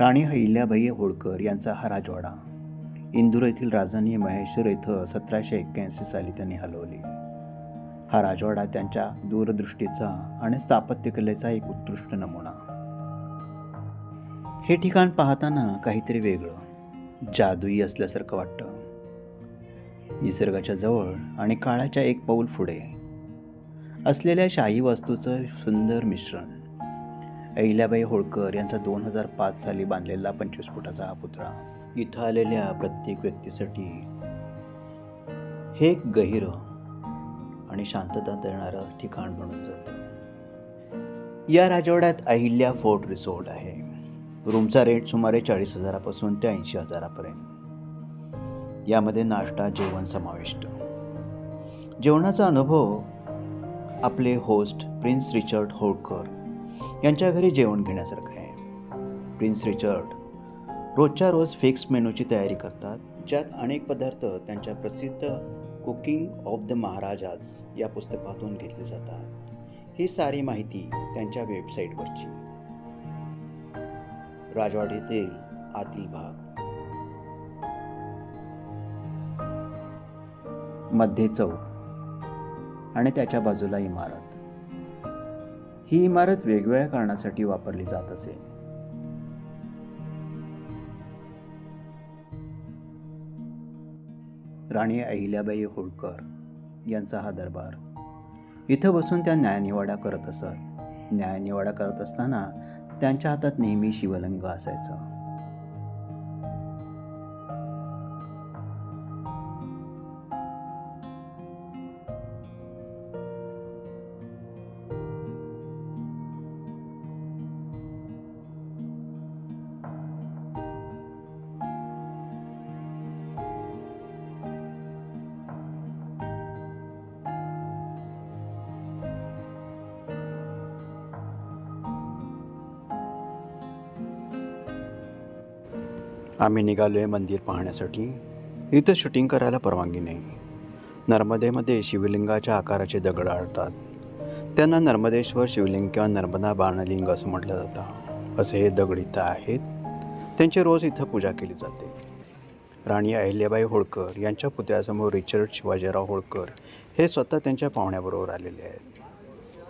राणी अहिल्याबाई होळकर यांचा हा राजवाडा. इंदूर येथील राजधानी महेश्वर येथं सतराशे एक्क्याऐंशी साली त्यांनी हलवली. हा राजवाडा त्यांच्या दूरदृष्टीचा आणि स्थापत्यकलेचा एक उत्कृष्ट नमुना. हे ठिकाण पाहताना काहीतरी वेगळं जादुई असल्यासारखं वाटतं. निसर्गाच्या जवळ आणि काळाच्या एक पाऊल पुढे असलेल्या शाही वास्तूचं सुंदर मिश्रण. अहिल्याबाई होळकर यांचा दोन हजार पाच साली बांधलेला पंचवीस फुटाचा हा पुतळा इथं आलेल्या प्रत्येक व्यक्तीसाठी हे एक गहिर आणि शांतता देणारं ठिकाण बनून जातं. या राजवाड्यात अहिल्या फोर्ट रिसोर्ट आहे. रूमचा रेट सुमारे चाळीस हजारापासून ते ऐंशी हजारापर्यंत. यामध्ये नाश्ता जेवण समाविष्ट. जेवणाचा अनुभव आपले होस्ट प्रिन्स रिचर्ड होळकर यांच्या घरी जेवण घेण्यासारखं आहे. प्रिन्स रिचर्ड रोजच्या रोज फिक्स मेनूची तयारी करतात ज्यात अनेक पदार्थ त्यांच्या प्रसिद्ध कुकिंग ऑफ द महाराजाज या पुस्तकातून घेतले जातात. ही सारी माहिती त्यांच्या वेबसाईटवरची राजवाडीतील आतील भाग. मध्ये चौक आणि त्याच्या बाजूला इमारत. ही इमारत वेगवेगळ्या कारणासाठी वापरली जात असे. राणी अहिल्याबाई होळकर यांचा हा दरबार. इथं बसून त्या न्यायनिवाडा करत असत. न्यायनिवाडा करत असताना त्यांच्या हातात नेहमी शिवलिंग असायचं. आम्ही निघालो आहे मंदिर पाहण्यासाठी. इथं शूटिंग करायला परवानगी नाही. नर्मदेमध्ये शिवलिंगाच्या आकाराचे दगड आढळतात. त्यांना नर्मदेश्वर शिवलिंग किंवा नर्मदा बाणलिंग असं म्हटलं जातं. असे हे दगड इथं आहेत. त्यांची रोज इथं पूजा केली जाते. राणी अहिल्याबाई होळकर यांच्या पुतळ्यासमोर रिचर्ड शिवाजीराव होळकर हे स्वतः त्यांच्या पाहुण्याबरोबर आलेले आहेत.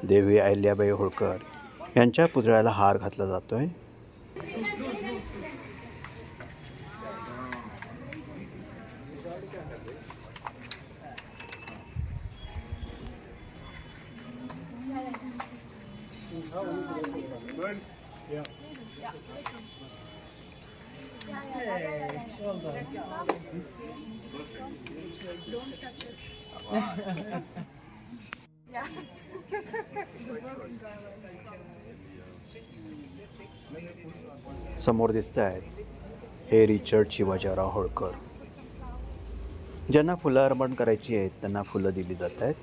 देवी अहिल्याबाई होळकर यांच्या पुतळ्याला हार घातला जातो आहे जातोय समोर दिसत हे रिचर्ड शिवाजीराव होळकर. ज्यांना फुलं अर्पण करायची आहेत त्यांना फुलं दिली जात आहेत.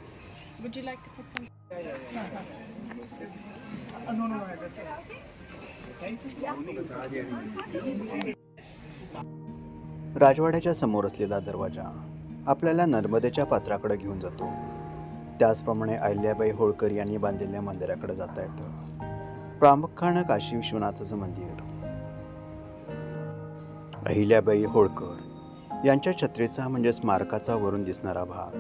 राजवाड्याच्या समोर असलेला दरवाजा आपल्याला नर्मदेच्या पात्राकडे घेऊन जातो. त्याचप्रमाणे अहिल्याबाई होळकर यांनी बांधलेल्या मंदिराकडे जाता येतं. प्रामुख्यानं काशी विश्वनाथाचं मंदिर. अहिल्याबाई होळकर यांच्या छत्रीचा म्हणजे स्मारकाचा वरून दिसणारा भाग.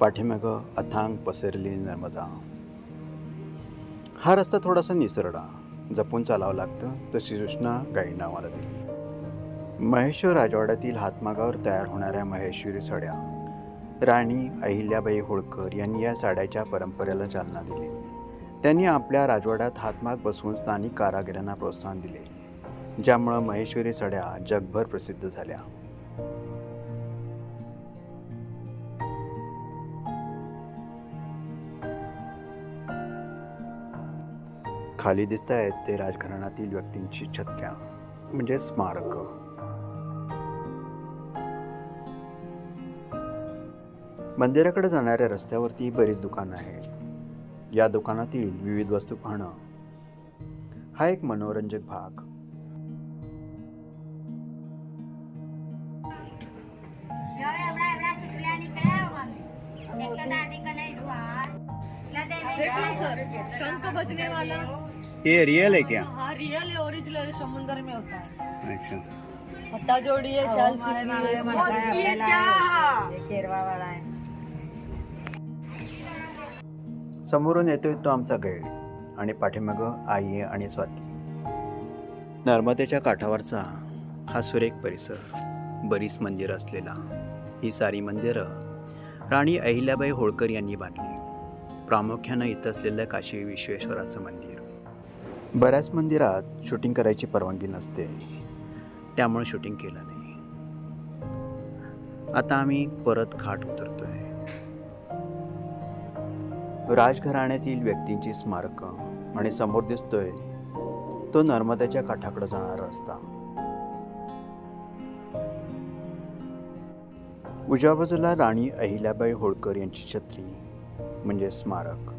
पाठीमागं अथांग पसरली नर्मदा. हा रस्ता थोडासा निसरडा. जपून चालावं लागतं तशी सूचना गाईडनं आम्हाला दिली. महेश्वर राजवाड्यातील हातमागावर तयार होणाऱ्या महेश्वरी साड्या राणी अहिल्याबाई होळकर यांनी या साड्याच्या परंपरेला चालना दिली. त्यांनी आपल्या राजवाड्यात हातमाग बसवून स्थानिक कारागिरांना प्रोत्साहन दिले ज्यामुळं महेश्वरी साड्या जगभर प्रसिद्ध झाल्या. खाली दिसत आहेत ते राजघराण्यातील व्यक्तींची छत्र्या म्हणजे स्मारक. मंदिराकडे जाणाऱ्या रस्त्यावरती बरीच दुकानं आहेत. या दुकानातील विविध वस्तू पाहणं हा एक मनोरंजक भाग. देखो सर. शंख बजने वाला ये रियल है क्या? हाँ रियल है ओरिजिनल समुंदर में होता है. अच्छा. पत्ता जोड़ी है साल है ये क्या? केरवावाला आहे. समोरून येतोय तो आमचा गाईड आणि पाठीमागं आई आणि स्वाती. नर्मदेच्या काठावरचा हा सुरेख परिसर बरीच मंदिरं असलेला ही सारी मंदिरं राणी अहिल्याबाई होळकर यांनी बांधली. प्रामुख्यानं इथं असलेलं काशी विश्वेश्वराचं मंदिर. बऱ्याच मंदिरात शूटिंग करायची परवानगी नसते. त्यामुळे शूटिंग केलं नाही. आता आम्ही परत घाट उतरतोय. राजघराण्यातील व्यक्तींची स्मारकं आणि समोर दिसतोय तो नर्मदाच्या काठाकडे जाणारा रस्ता. उजव्या बाजूला राणी अहिल्याबाई होळकर यांची छत्री म्हणजे स्मारक.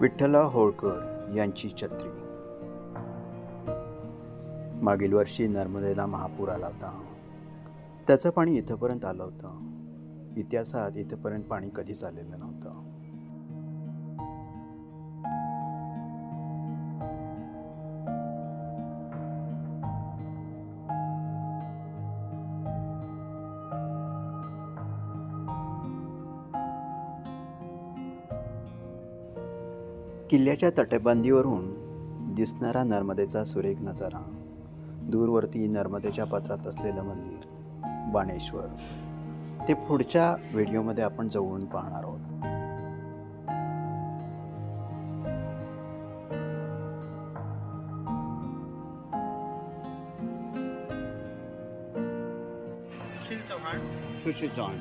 विठ्ठला होळकर यांची छत्री. मागील वर्षी नर्मदेला महापूर आला होता. त्याचं पाणी इथंपर्यंत आलं होतं. इतिहासात इथंपर्यंत पाणी कधीच आलेलं नव्हतं. किल्ल्याच्या तटबंदीवरून दिसणारा नर्मदेचा सुरेख नजारा दूरवरती नर्मदेच्या पात्रात असलेलं मंदिर बाणेश्वर. ते पुढच्या व्हिडिओमध्ये आपण जवळून पाहणार आहोत. सुशील चव्हाण. सुशील चव्हाण.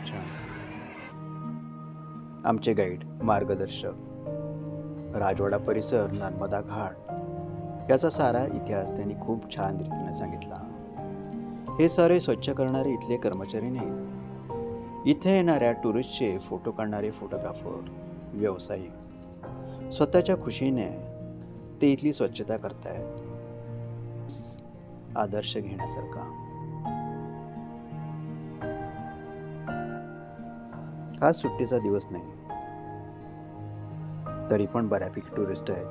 अच्छा. आमचे गाईड मार्गदर्शक. राजवाडा परिसर नर्मदा घाट. याचा सारा इतिहास त्यांनी खूप छान रीतीने सांगितला. हे सारे स्वच्छ करणारे इथले कर्मचारी नाहीत. इथे येणाऱ्या टुरिस्टचे फोटो काढणारे फोटोग्राफर व्यावसायिक स्वतःच्या खुशीने ते इथली स्वच्छता करतायत. आदर्श घेण्यासारखा. आज सुट्टीचा दिवस नाही. तरी पण बऱ्यापैकी टुरिस्ट आहेत.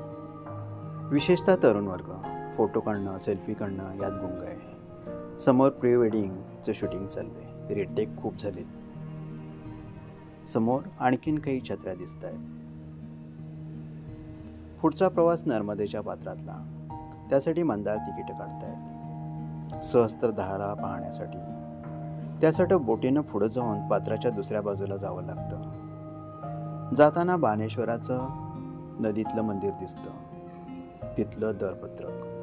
विशेषतः तरुण वर्ग. फोटो काढणं सेल्फी काढणं यात गुंग आहे. समोर प्री वेडिंगचं शूटिंग चाललंय. रेटेक खूप झालेत. समोर आणखीन काही छत्र्या दिसत आहेत. पुढचा प्रवास नर्मदेच्या पात्रातला. त्यासाठी मंदार तिकीटं काढतायत. सहस्त्रधारा पाहण्यासाठी. त्यासाठी बोटीनं पुढं जाऊन पात्राच्या दुसऱ्या बाजूला जावं लागतं. जाताना बाणेश्वराचं नदीतलं मंदिर दिसतं. तिथलं दरपत्रक.